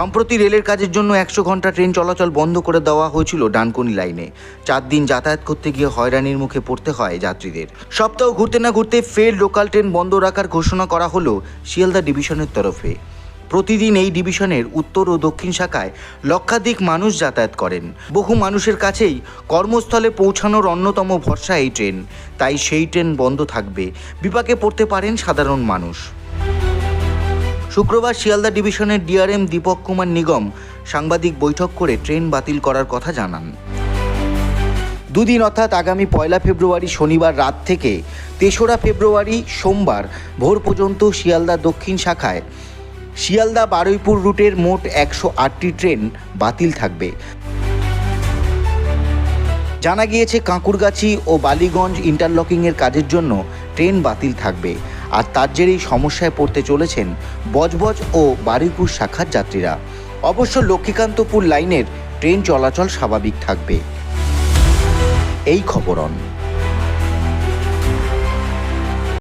সম্প্রতি রেলের কাজের জন্য একশো ঘণ্টা ট্রেন চলাচল বন্ধ করে দেওয়া হয়েছিল ডানকুনি লাইনে। চার দিন যাতায়াত করতে গিয়ে হয়রানির মুখে পড়তে হয় যাত্রীদের। সপ্তাহ ঘুরতে না ঘুরতে ফের লোকাল ট্রেন বন্ধ রাখার ঘোষণা করা হলো শিয়ালদা ডিভিশনের তরফে। প্রতিদিন এই ডিভিশনের উত্তর ও দক্ষিণ শাখায় লক্ষাধিক মানুষ যাতায়াত করেন। বহু মানুষের কাছেই কর্মস্থলে পৌঁছানোর অন্যতম ভরসা এই ট্রেন। তাই সেই ট্রেন বন্ধ থাকবে। বিপাকে পড়তে পারেন সাধারণ মানুষ। শুক্রবার শিয়ালদা ডিভিশনের ডিআরএম দীপক কুমার নিগম সাংবাদিক বৈঠক করে ট্রেন বাতিল করার কথা জানান। দুদিন অর্থাৎ আগামী পয়লা ফেব্রুয়ারি শনিবার রাত থেকে তেসরা ফেব্রুয়ারি সোমবার ভোর পর্যন্ত শিয়ালদা দক্ষিণ শাখায় শিয়ালদা বারুইপুর রুটের মোট একশো আটটি ট্রেন বাতিল থাকবে। জানা গিয়েছে, কাঁকুরগাছি ও বালিগঞ্জ ইন্টারলকিংয়ের কাজের জন্য ট্রেন বাতিল থাকবে। আর তার জেরেই সমস্যায় পড়তে চলেছেন বজবজ ও বারুইপুর শাখার যাত্রীরা। অবশ্য লক্ষ্মীকান্তপুর লাইনের ট্রেন চলাচল স্বাভাবিক থাকবে। এই খবরন